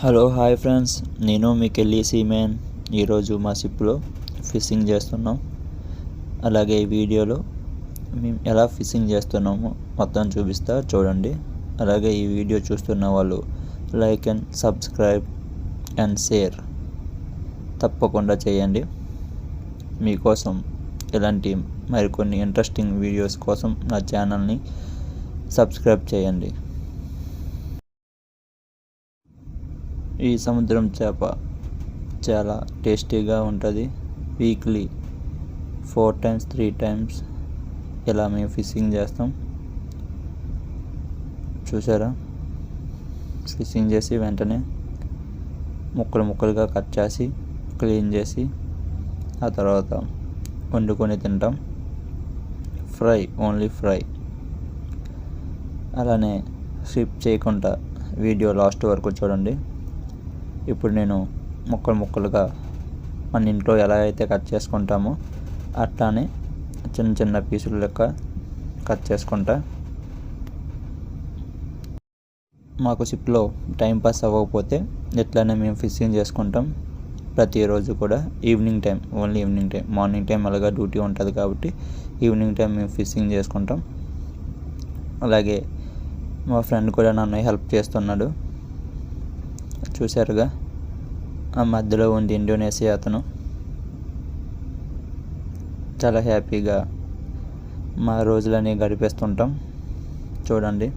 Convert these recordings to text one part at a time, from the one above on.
Hello hi friends నేను మీకు వెళ్ళి సీమెన్. ఈరోజు మా షిప్లో ఫిషింగ్ చేస్తున్నాం. అలాగే ఈ వీడియోలో మేము ఎలా ఫిషింగ్ చేస్తున్నామో మొత్తం చూపిస్తా చూడండి. అలాగే ఈ వీడియో చూస్తున్న వాళ్ళు like and subscribe and share. తప్పకుండా చేయండి. మీకోసం ఇలాంటి మరికొన్ని ఇంట్రెస్టింగ్ వీడియోస్ కోసం నా ఛానల్ని సబ్స్క్రైబ్ చేయండి. ఈ సముద్రం చేప చాలా టేస్టీగా ఉంటుంది. Weekly four times three times ఇలా మేము ఫిషింగ్ చేస్తాం. చూసారా ఫిషింగ్ చేసి వెంటనే ముక్కలు ముక్కలుగా కట్ చేసి క్లీన్ చేసి ఆ తర్వాత వండుకొని తింటాం. ఫ్రై ఓన్లీ ఫ్రై అలానే స్కిప్ చేయకుండా వీడియో లాస్ట్ వరకు చూడండి. ఇప్పుడు నేను ముక్కలు ముక్కలుగా మన ఇంట్లో ఎలా అయితే కట్ చేసుకుంటామో అట్లానే చిన్న చిన్న పీసులు లెక్క కట్ చేసుకుంటా. మాకు షిప్లో టైం పాస్ అవ్వకపోతే ఎట్లానే మేము ఫిషింగ్ చేసుకుంటాం. ప్రతిరోజు కూడా evening time only evening time morning time అలాగా డ్యూటీ ఉంటుంది కాబట్టి ఈవినింగ్ టైం మేము ఫిషింగ్ చేసుకుంటాం. అలాగే మా ఫ్రెండ్ కూడా నన్ను హెల్ప్ చేస్తున్నాడు. చూశారుగా? ఆ మధ్యలో ఉంది ఇండోనేషియా అతను. చాలా హ్యాపీగా మా రోజులని గడిపేస్తుంటాం. చూడండి.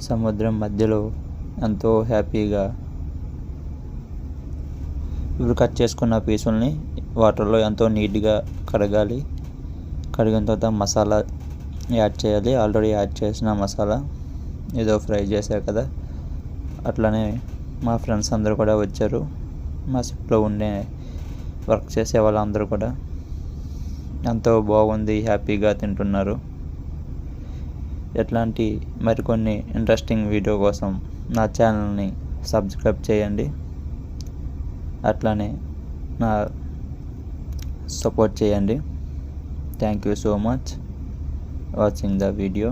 సముద్రం మధ్యలో ఎంతో హ్యాపీగా ఇప్పుడు కట్ చేసుకున్న పీసుల్ని వాటర్లో ఎంతో నీట్గా కడగాలి కడిగిన తర్వాత మసాలా యాడ్ చేయాలి. ఆల్రెడీ యాడ్ చేసిన మసాలా ఏదో ఫ్రై చేశారు కదా. అట్లానే మా ఫ్రెండ్స్ అందరూ కూడా వచ్చారు. మా షిప్లో ఉండే వర్క్ చేసే వాళ్ళందరూ కూడా ఎంతో బాగుంది హ్యాపీగా తింటున్నారు. ఎట్లాంటి మరికొన్ని ఇంట్రెస్టింగ్ వీడియో కోసం నా ఛానల్ని సబ్స్క్రైబ్ చేయండి. అట్లానే నా సపోర్ట్ చేయండి. Thank you so much. Watching the video.